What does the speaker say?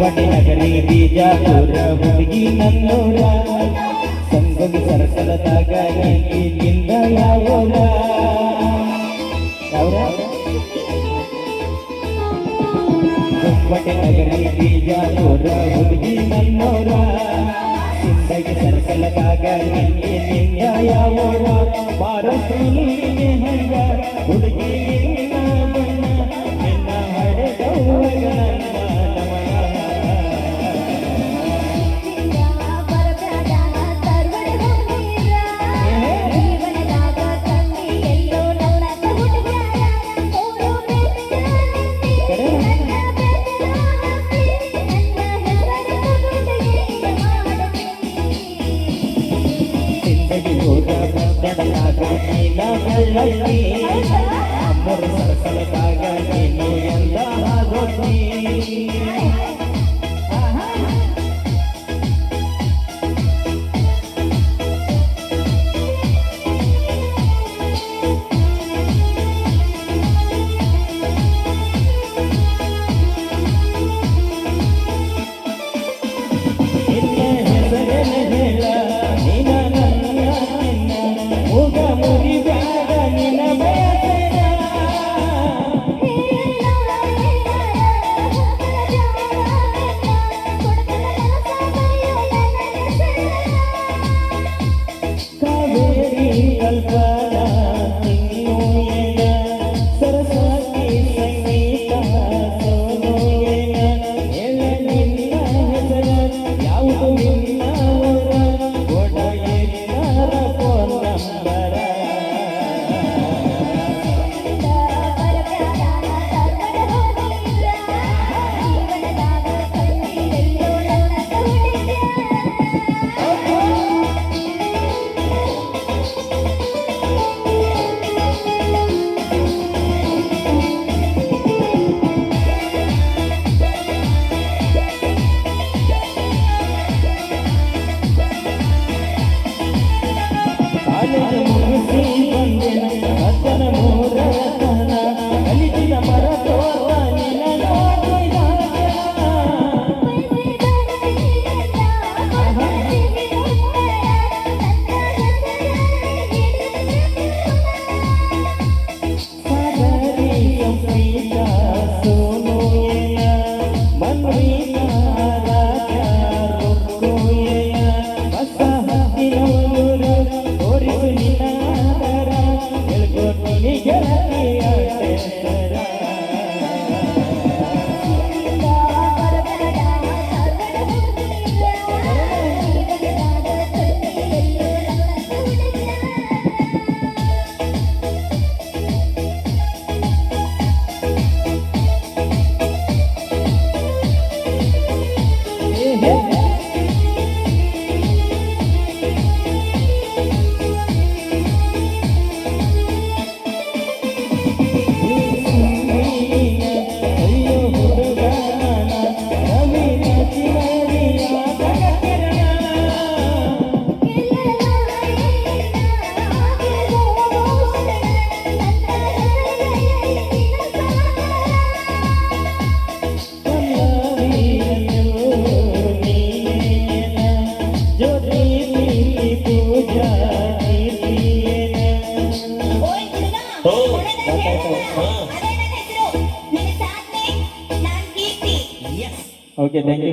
ನಗರಿ ಬಿಜಾಪುರ ಹುಡುಗಿ ನನ್ನೂರ ಸಂಗಗಿ ಸರ್ಕಲದಾಗ ಇಲ್ಲಿಂದ ಯಾವೂರ? ಗುಮ್ಮಟಿ ನಗರಿ ಬಿಜಾಪುರ ಹುಡುಗಿ ನನ್ನೂರ ಸಿಂಧಗೆ ಸರ್ಕಲದಾಗ ಇಲ್ಲಿಂದ ಯಾವೂರ ಹಂಗ ಹುಡುಗಿ ಹೋಗ ಬಂದಡಲಾಗ ನೀನ ಬೆಳ್ಳಲ್ಲಿ ಅಮ್ಮರ ಸರ್ಕಲದಾಗ ನೀನು ಎಂದ ಆಗೋತಿ ಯಾವುದು ನಿನ್ನ ಕೊಡ ಏನಾರ phone number Okay thank you